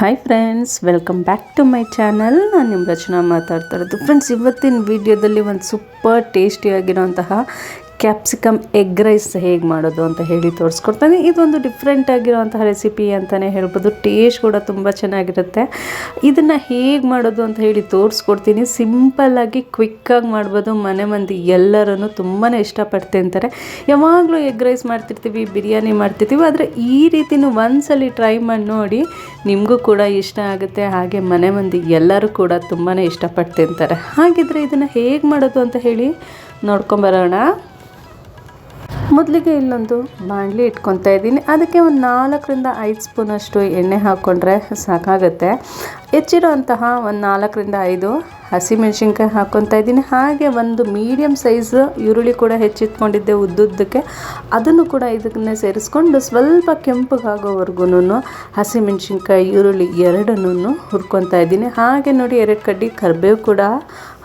Hi friends welcome back to my channel ನಾನು ನಿಮ್ಮ ರಚನಾ ಮಾತಾಡ್ತಾ ಇರೋದು. ಫ್ರೆಂಡ್ಸ್ ಇವತ್ತಿನ ವಿಡಿಯೋದಲ್ಲಿ ಒಂದು ಸೂಪರ್ ಟೇಸ್ಟಿಯಾಗಿರೋಂತಹ ಕ್ಯಾಪ್ಸಿಕಮ್ ಎಗ್ ರೈಸ್ ಹೇಗೆ ಮಾಡೋದು ಅಂತ ಹೇಳಿ ತೋರಿಸ್ಕೊಡ್ತಾನೆ. ಇದೊಂದು ಡಿಫ್ರೆಂಟ್ ಆಗಿರೋವಂಥ ರೆಸಿಪಿ ಅಂತಲೇ ಹೇಳ್ಬೋದು. ಟೇಸ್ಟ್ ಕೂಡ ತುಂಬ ಚೆನ್ನಾಗಿರುತ್ತೆ. ಇದನ್ನು ಹೇಗೆ ಮಾಡೋದು ಅಂತ ಹೇಳಿ ತೋರಿಸ್ಕೊಡ್ತೀನಿ. ಸಿಂಪಲ್ಲಾಗಿ ಕ್ವಿಕ್ಕಾಗಿ ಮಾಡ್ಬೋದು. ಮನೆ ಮಂದಿ ಎಲ್ಲರೂ ತುಂಬಾ ಇಷ್ಟಪಟ್ಟು ತಿಂತಾರೆ ಯಾವಾಗಲೂ ಎಗ್ ರೈಸ್ ಮಾಡ್ತಿರ್ತೀವಿ, ಬಿರಿಯಾನಿ ಮಾಡ್ತಿರ್ತೀವಿ. ಆದರೆ ಈ ರೀತಿನೂ ಒಂದ್ಸಲಿ ಟ್ರೈ ಮಾಡಿ ನೋಡಿ ನಿಮಗೂ ಕೂಡ ಇಷ್ಟ ಆಗುತ್ತೆ. ಹಾಗೆ ಮನೆ ಮಂದಿ ಎಲ್ಲರೂ ಕೂಡ ತುಂಬಾ ಇಷ್ಟಪಟ್ಟು ತಿಂತಾರೆ ಹಾಗಿದ್ರೆ ಇದನ್ನು ಹೇಗೆ ಮಾಡೋದು ಅಂತ ಹೇಳಿ ನೋಡ್ಕೊಂಬರೋಣ ಮೊದಲಿಗೆ ಇಲ್ಲೊಂದು ಬಾಣಲಿ ಇಟ್ಕೊತಾ ಇದ್ದೀನಿ. ಅದಕ್ಕೆ ಒಂದು ನಾಲ್ಕರಿಂದ ಐದು ಸ್ಪೂನಷ್ಟು ಎಣ್ಣೆ ಹಾಕ್ಕೊಂಡ್ರೆ ಸಾಕಾಗುತ್ತೆ. ಹೆಚ್ಚಿರೋ ಅಂತಹ ಒಂದು ನಾಲ್ಕರಿಂದ ಐದು ಹಸಿಮೆಣ್ಸಿನ್ಕಾಯಿ ಹಾಕ್ಕೊತಾ ಇದ್ದೀನಿ. ಹಾಗೆ ಒಂದು ಮೀಡಿಯಮ್ ಸೈಜ್ ಈರುಳ್ಳಿ ಕೂಡ ಹೆಚ್ಚಿಟ್ಕೊಂಡಿದ್ದೆ ಉದ್ದುದ್ದಕ್ಕೆ. ಅದನ್ನು ಕೂಡ ಇದನ್ನೇ ಸೇರಿಸ್ಕೊಂಡು ಸ್ವಲ್ಪ ಕೆಂಪಗಾಗೋವರೆಗೂ ಹಸಿಮೆಣ್ಸಿನ್ಕಾಯಿ, ಈರುಳ್ಳಿ ಎರಡನ್ನೂ ಹುರ್ಕೊತಾ ಇದ್ದೀನಿ. ಹಾಗೆ ನೋಡಿ, ಎರಡು ಕಡ್ಡಿ ಕರಿಬೇವು ಕೂಡ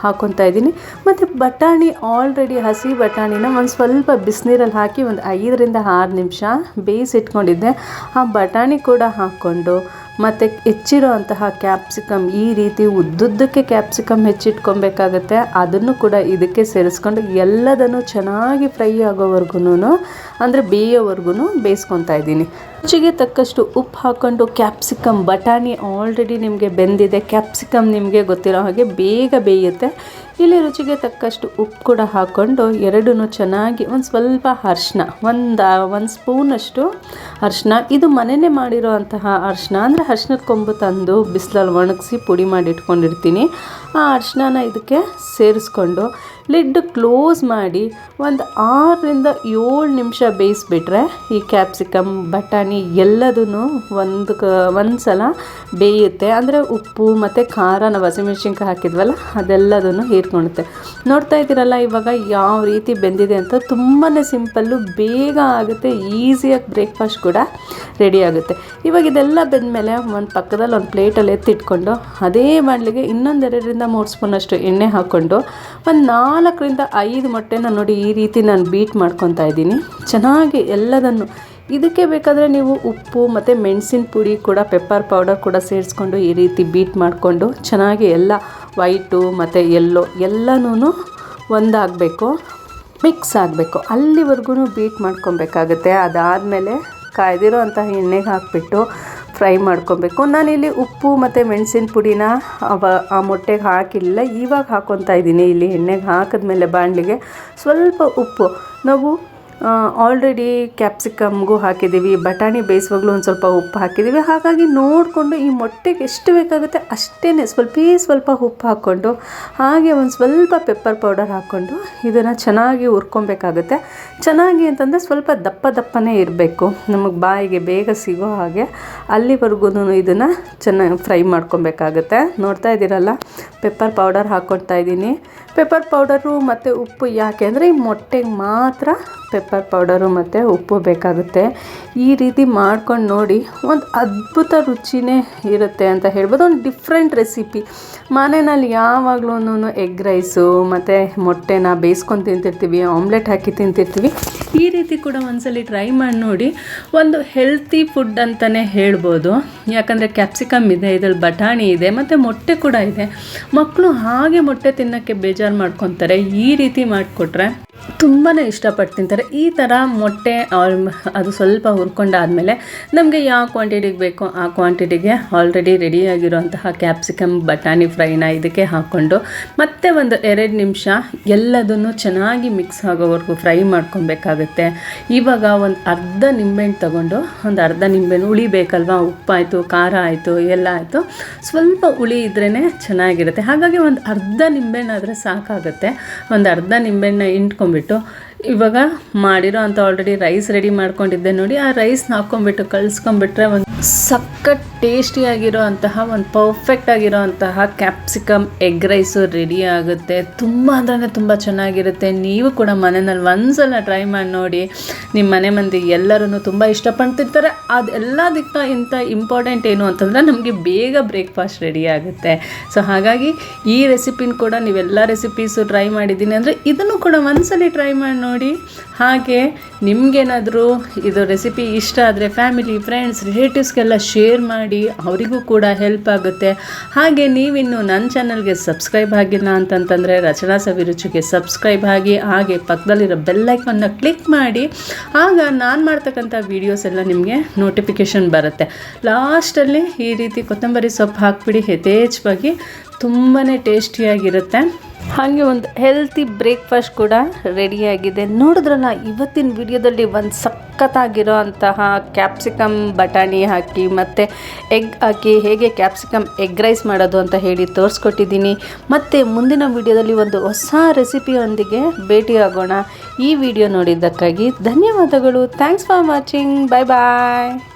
ಹಾಕ್ಕೊತಾ ಇದ್ದೀನಿ. ಮತ್ತು ಬಟಾಣಿ ಆಲ್ರೆಡಿ ಹಸಿ ಬಟಾಣಿನ ಒಂದು ಸ್ವಲ್ಪ ಬಿಸಿನೀರಲ್ಲಿ ಹಾಕಿ ಒಂದು ಐದರಿಂದ ಆರು ನಿಮಿಷ ಬೇಯಿಸಿಟ್ಕೊಂಡಿದ್ದೆ. ಆ ಬಟಾಣಿ ಕೂಡ ಹಾಕ್ಕೊಂಡು ಮತ್ತು ಹೆಚ್ಚಿರೋ ಅಂತಹ ಕ್ಯಾಪ್ಸಿಕಮ್ ಈ ರೀತಿ ಉದ್ದುದ್ದಕ್ಕೆ ಕ್ಯಾಪ್ಸಿಕಮ್ ಹೆಚ್ಚಿಟ್ಕೊಬೇಕಾಗತ್ತೆ. ಅದನ್ನು ಕೂಡ ಇದಕ್ಕೆ ಸೇರಿಸ್ಕೊಂಡು ಎಲ್ಲದನ್ನು ಚೆನ್ನಾಗಿ ಫ್ರೈ ಆಗೋವರೆಗೂ ಅಂದರೆ ಬೇಯೋವರೆಗೂ ಬೇಯಿಸ್ಕೊತಾ ಇದ್ದೀನಿ. ರುಚಿಗೆ ತಕ್ಕಷ್ಟು ಉಪ್ಪು ಹಾಕ್ಕೊಂಡು ಕ್ಯಾಪ್ಸಿಕಮ್ ಬಟಾಣಿ ಆಲ್ರೆಡಿ ನಿಮಗೆ ಬೆಂದಿದೆ. ಕ್ಯಾಪ್ಸಿಕಮ್ ನಿಮಗೆ ಗೊತ್ತಿರೋ ಹಾಗೆ ಬೇಗ ಬೇಯುತ್ತೆ. ಇಲ್ಲಿ ರುಚಿಗೆ ತಕ್ಕಷ್ಟು ಉಪ್ಪು ಕೂಡ ಹಾಕ್ಕೊಂಡು ಎರಡೂ ಚೆನ್ನಾಗಿ ಒಂದು ಸ್ವಲ್ಪ ಅರ್ಶಿನ, ಒಂದು ಒಂದು ಸ್ಪೂನಷ್ಟು ಅರ್ಶಿನ. ಇದು ಮನೆಯೇ ಮಾಡಿರೋ ಅಂತಹ ಅರ್ಶಿನ. ಅಂದರೆ ಅರ್ಶಿನದ ಕೊಂಬು ತಂದು ಬಿಸಿಲಲ್ಲಿ ಒಣಗಿಸಿ ಪುಡಿ ಮಾಡಿ ಇಟ್ಕೊಂಡಿರ್ತೀನಿ. ಆ ಅರ್ಶಿನ ಇದಕ್ಕೆ ಸೇರಿಸ್ಕೊಂಡು ಲಿಡ್ ಕ್ಲೋಸ್ ಮಾಡಿ ಒಂದು ಆರರಿಂದ ಏಳು ನಿಮಿಷ ಬೇಯಿಸ್ಬಿಟ್ರೆ ಈ ಕ್ಯಾಪ್ಸಿಕಮ್, ಬಟಾಣಿ ಎಲ್ಲದೂ ಒಂದು ಕ ಒಂದು ಸಲ ಬೇಯುತ್ತೆ. ಅಂದರೆ ಉಪ್ಪು ಮತ್ತು ಖಾರ ನಾವು ಹಸಿಮೆಣ್ಸಿನ್ಕಾಯಿ ಹಾಕಿದ್ವಲ್ಲ, ಅದೆಲ್ಲದನ್ನು ಹೀರ್ಕೊಳುತ್ತೆ. ನೋಡ್ತಾ ಇದ್ದೀರಲ್ಲ, ಇವಾಗ ಯಾವ ರೀತಿ ಬೆಂದಿದೆ ಅಂತ ತುಂಬಾ ಸಿಂಪಲ್ಲು, ಬೇಗ ಆಗುತ್ತೆ ಈಸಿಯಾಗಿ ಬ್ರೇಕ್ಫಾಸ್ಟ್ ಕೂಡ ರೆಡಿ ಆಗುತ್ತೆ. ಇವಾಗ ಇದೆಲ್ಲ ಬೆಂದಮೇಲೆ ಒಂದು ಪಕ್ಕದಲ್ಲಿ ಒಂದು ಪ್ಲೇಟಲ್ಲಿ ಎತ್ತಿಟ್ಕೊಂಡು, ಅದೇ ಬಾಣಲಿಗೆ ಇನ್ನೊಂದೆರಡರಿಂದ ಮೂರು ಸ್ಪೂನಷ್ಟು ಎಣ್ಣೆ ಹಾಕ್ಕೊಂಡು ಒಂದು ನಾಲ್ಕರಿಂದ ಐದು ಮೊಟ್ಟೆನ ನೋಡಿ ಈ ರೀತಿ ನಾನು ಬೀಟ್ ಮಾಡ್ಕೊತಾ ಇದ್ದೀನಿ. ಚೆನ್ನಾಗಿ ಎಲ್ಲದನ್ನು ಇದಕ್ಕೆ ಬೇಕಾದರೆ ನೀವು ಉಪ್ಪು ಮತ್ತು ಮೆಣಸಿನ ಪುಡಿ ಕೂಡ ಪೆಪ್ಪರ್ ಪೌಡರ್ ಕೂಡ ಸೇರಿಸ್ಕೊಂಡು ಈ ರೀತಿ ಬೀಟ್ ಮಾಡಿಕೊಂಡು ಚೆನ್ನಾಗಿ ಎಲ್ಲ ವೈಟು ಮತ್ತು ಎಲ್ಲೋ ಎಲ್ಲನೂ ಒಂದಾಗಬೇಕು ಮಿಕ್ಸ್ ಆಗಬೇಕು. ಅಲ್ಲಿವರೆಗೂ ಬೀಟ್ ಮಾಡ್ಕೊಬೇಕಾಗುತ್ತೆ. ಅದಾದಮೇಲೆ ಕಾಯ್ದಿರೋ ಅಂತಹ ಎಣ್ಣೆಗೆ ಹಾಕಿಬಿಟ್ಟು ಫ್ರೈ ಮಾಡ್ಕೊಬೇಕು. ನಾನಿಲ್ಲಿ ಉಪ್ಪು ಮತ್ತು ಮೆಣಸಿನ ಪುಡಿನ ಅವ ಆ ಮೊಟ್ಟೆಗೆ ಹಾಕಿಲ್ಲ. ಇವಾಗ ಹಾಕ್ಕೊತಾ ಇದ್ದೀನಿ. ಇಲ್ಲಿ ಎಣ್ಣೆಗೆ ಹಾಕಿದ್ಮೇಲೆ ಬಾಣಲಿಗೆ ಸ್ವಲ್ಪ ಉಪ್ಪು. ನಾವು ಆಲ್ರೆಡಿ ಕ್ಯಾಪ್ಸಿಕಮ್ಗೂ ಹಾಕಿದ್ದೀವಿ, ಬಟಾಣಿ ಬೇಯಿಸುವಾಗಲೂ ಒಂದು ಸ್ವಲ್ಪ ಉಪ್ಪು ಹಾಕಿದ್ದೀವಿ. ಹಾಗಾಗಿ ನೋಡಿಕೊಂಡು ಈ ಮೊಟ್ಟೆಗೆ ಎಷ್ಟು ಬೇಕಾಗುತ್ತೆ ಅಷ್ಟೇ ಸ್ವಲ್ಪ ಸ್ವಲ್ಪ ಉಪ್ಪು ಹಾಕ್ಕೊಂಡು, ಹಾಗೆ ಒಂದು ಸ್ವಲ್ಪ ಪೆಪ್ಪರ್ ಪೌಡರ್ ಹಾಕ್ಕೊಂಡು ಇದನ್ನು ಚೆನ್ನಾಗಿ ಹುರ್ಕೊಬೇಕಾಗುತ್ತೆ. ಚೆನ್ನಾಗಿ ಅಂತಂದರೆ ಸ್ವಲ್ಪ ದಪ್ಪ ದಪ್ಪನೇ ಇರಬೇಕು. ನಮಗೆ ಬಾಯಿಗೆ ಬೇಗ ಸಿಗೋ ಹಾಗೆ ಅಲ್ಲಿವರೆಗೂ ಇದನ್ನು ಚೆನ್ನಾಗಿ ಫ್ರೈ ಮಾಡ್ಕೊಬೇಕಾಗುತ್ತೆ. ನೋಡ್ತಾ ಇದ್ದೀರಲ್ಲ ಪೆಪ್ಪರ್ ಪೌಡರ್ ಹಾಕ್ಕೊಳ್ತಾ ಇದ್ದೀನಿ. ಪೆಪ್ಪರ್ ಪೌಡರು ಮತ್ತು ಉಪ್ಪು ಯಾಕೆ ಅಂದರೆ ಈ ಮೊಟ್ಟೆಗೆ ಮಾತ್ರ ಪೌಡರು ಮತ್ತು ಉಪ್ಪು ಬೇಕಾಗುತ್ತೆ. ಈ ರೀತಿ ಮಾಡ್ಕೊಂಡು ನೋಡಿ ಒಂದು ಅದ್ಭುತ ರುಚಿನೇ ಇರುತ್ತೆ ಅಂತ ಹೇಳ್ಬೋದು. ಒಂದು ಡಿಫ್ರೆಂಟ್ ರೆಸಿಪಿ ಮನೆಯಲ್ಲಿ ಯಾವಾಗಲೂ ಎಗ್ ರೈಸು ಮತ್ತು ಮೊಟ್ಟೆನ ಬೇಯಿಸ್ಕೊಂಡು ತಿಂತಿರ್ತೀವಿ ಆಮ್ಲೆಟ್ ಹಾಕಿ ತಿಂತಿರ್ತೀವಿ. ಈ ರೀತಿ ಕೂಡ ಒಂದ್ಸಲಿ ಟ್ರೈ ಮಾಡಿ ನೋಡಿ ಒಂದು ಹೆಲ್ತಿ ಫುಡ್ ಅಂತಲೇ ಹೇಳ್ಬೋದು. ಯಾಕಂದರೆ ಕ್ಯಾಪ್ಸಿಕಮ್ ಇದೆ, ಇದರಲ್ಲಿ ಬಟಾಣಿ ಇದೆ, ಮತ್ತು ಮೊಟ್ಟೆ ಕೂಡ ಇದೆ. ಮಕ್ಕಳು ಹಾಗೆ ಮೊಟ್ಟೆ ತಿನ್ನೋಕ್ಕೆ ಬೇಜಾರು ಮಾಡ್ಕೊತಾರೆ. ಈ ರೀತಿ ಮಾಡಿಕೊಟ್ರೆ ತುಂಬಾ ಇಷ್ಟಪಟ್ಟು ತಿಂತಾರೆ. ಈ ಥರ ಮೊಟ್ಟೆ ಅದು ಸ್ವಲ್ಪ ಹುರ್ಕೊಂಡಾದಮೇಲೆ ನಮಗೆ ಯಾವ ಕ್ವಾಂಟಿಟಿಗೆ ಬೇಕೋ ಆ ಕ್ವಾಂಟಿಟಿಗೆ ಆಲ್ರೆಡಿ ರೆಡಿಯಾಗಿರುವಂತಹ ಕ್ಯಾಪ್ಸಿಕಮ್ ಬಟಾಣಿ ಫ್ರೈನ ಇದಕ್ಕೆ ಹಾಕ್ಕೊಂಡು ಮತ್ತೆ ಒಂದು ಎರಡು ನಿಮಿಷ ಎಲ್ಲದನ್ನು ಚೆನ್ನಾಗಿ ಮಿಕ್ಸ್ ಆಗೋವರೆಗೂ ಫ್ರೈ ಮಾಡ್ಕೊಬೇಕಾಗುತ್ತೆ. ಇವಾಗ ಒಂದು ಅರ್ಧ ನಿಂಬೆಹಣ್ಣು ತಗೊಂಡು, ಒಂದು ಅರ್ಧ ನಿಂಬೆಹಣ್ಣು ಹುಳಿ ಬೇಕಲ್ವಾ ಉಪ್ಪಾಯಿತು, ಖಾರ ಆಯಿತು ಎಲ್ಲ ಆಯಿತು. ಸ್ವಲ್ಪ ಹುಳಿ ಇದ್ರೇ ಚೆನ್ನಾಗಿರುತ್ತೆ. ಹಾಗಾಗಿ ಒಂದು ಅರ್ಧ ನಿಂಬೆಹಣ್ಣು ಆದರೆ ಸಾಕಾಗುತ್ತೆ. ಒಂದು ಅರ್ಧ ನಿಂಬೆಹಣ್ಣ ಇಂಟ್ಕೊಂಡ್ಬಿಟ್ಟು ಇವಾಗ ಮಾಡಿರೋ ಅಂತ ಆಲ್ರೆಡಿ ರೈಸ್ ರೆಡಿ ಮಾಡ್ಕೊಂಡಿದ್ದೆ ನೋಡಿ. ಆ ರೈಸ್ನ ಹಾಕ್ಕೊಂಬಿಟ್ಟು ಕಲಿಸ್ಕೊಂಬಿಟ್ರೆ ಒಂದು ಸಖತ್ ಟೇಸ್ಟಿಯಾಗಿರೋ ಅಂತಹ ಒಂದು ಪರ್ಫೆಕ್ಟ್ ಆಗಿರೋ ಅಂತಹ ಕ್ಯಾಪ್ಸಿಕಮ್ ಎಗ್ ರೈಸು ರೆಡಿ ಆಗುತ್ತೆ. ತುಂಬ ಅಂದ್ರೆ ತುಂಬ ಚೆನ್ನಾಗಿರುತ್ತೆ. ನೀವು ಕೂಡ ಮನೆಯಲ್ಲಿ ಒಂದ್ಸಲ ಟ್ರೈ ಮಾಡಿ ನೋಡಿ. ನಿಮ್ಮ ಮನೆ ಮಂದಿ ಎಲ್ಲರೂ ತುಂಬ ಇಷ್ಟಪಡ್ತಿರ್ತಾರೆ. ಅದೆಲ್ಲದಕ್ಕ ಇಂಥ ಇಂಪಾರ್ಟೆಂಟ್ ಏನು ಅಂತಂದರೆ ನಮಗೆ ಬೇಗ ಬ್ರೇಕ್ಫಾಸ್ಟ್ ರೆಡಿ ಆಗುತ್ತೆ. ಸೊ ಹಾಗಾಗಿ ಈ ರೆಸಿಪಿನ ಕೂಡ ನೀವೆಲ್ಲ ರೆಸಿಪೀಸು ಟ್ರೈ ಮಾಡಿದ್ದೀನಿ ಅಂದರೆ ಇದನ್ನು ಕೂಡ ಒಂದ್ಸಲಿ ಟ್ರೈ ಮಾಡಿ ನೋಡಿ. ನೋಡಿ. ಹಾಗೆ ನಿಮಗೇನಾದರೂ ಇದು ರೆಸಿಪಿ ಇಷ್ಟ ಆದರೆ ಫ್ಯಾಮಿಲಿ ಫ್ರೆಂಡ್ಸ್ ರಿಲೇಟಿವ್ಸ್ಗೆಲ್ಲ ಶೇರ್ ಮಾಡಿ, ಅವರಿಗೂ ಕೂಡ ಹೆಲ್ಪ್ ಆಗುತ್ತೆ. ಹಾಗೆ ನೀವಿನ್ನು ನನ್ನ ಚಾನಲ್ಗೆ ಸಬ್ಸ್ಕ್ರೈಬ್ ಆಗಿಲ್ಲ ಅಂತಂತಂದರೆ ರಚನಾ ಸವಿರುಚಿಗೆ ಸಬ್ಸ್ಕ್ರೈಬ್ ಆಗಿ, ಹಾಗೆ ಪಕ್ಕದಲ್ಲಿರೋ ಬೆಲ್ಲೈಕನ್ನ ಕ್ಲಿಕ್ ಮಾಡಿ. ಆಗ ನಾನು ಮಾಡ್ತಕ್ಕಂಥ ವೀಡಿಯೋಸ್ ಎಲ್ಲ ನಿಮಗೆ ನೋಟಿಫಿಕೇಷನ್ ಬರುತ್ತೆ. ಲಾಸ್ಟಲ್ಲಿ ಈ ರೀತಿ ಕೊತ್ತಂಬರಿ ಸೊಪ್ಪು ಹಾಕ್ಬಿಡಿ, ಯಥೇಚ್ಛವಾಗಿ ತುಂಬಾ ಟೇಸ್ಟಿಯಾಗಿರುತ್ತೆ ಹಾಗೆ ಒಂದು ಹೆಲ್ತಿ ಬ್ರೇಕ್ಫಾಸ್ಟ್ ಕೂಡ ರೆಡಿಯಾಗಿದೆ ನೋಡಿದ್ರಲ್ಲ ಇವತ್ತಿನ ವಿಡಿಯೋದಲ್ಲಿ ಒಂದು ಸಖತ್ತಾಗಿರೋ ಅಂತಹ ಕ್ಯಾಪ್ಸಿಕಮ್ ಬಟಾಣಿ ಹಾಕಿ ಮತ್ತು ಎಗ್ ಹಾಕಿ ಹೇಗೆ ಕ್ಯಾಪ್ಸಿಕಮ್ ಎಗ್ ರೈಸ್ ಮಾಡೋದು ಅಂತ ಹೇಳಿ ತೋರಿಸ್ಕೊಟ್ಟಿದ್ದೀನಿ. ಮತ್ತು ಮುಂದಿನ ವಿಡಿಯೋದಲ್ಲಿ ಒಂದು ಹೊಸ ರೆಸಿಪಿಯೊಂದಿಗೆ ಭೇಟಿಯಾಗೋಣ ಈ ವಿಡಿಯೋ ನೋಡಿದ್ದಕ್ಕಾಗಿ ಧನ್ಯವಾದಗಳು. Thanks for watching bye bye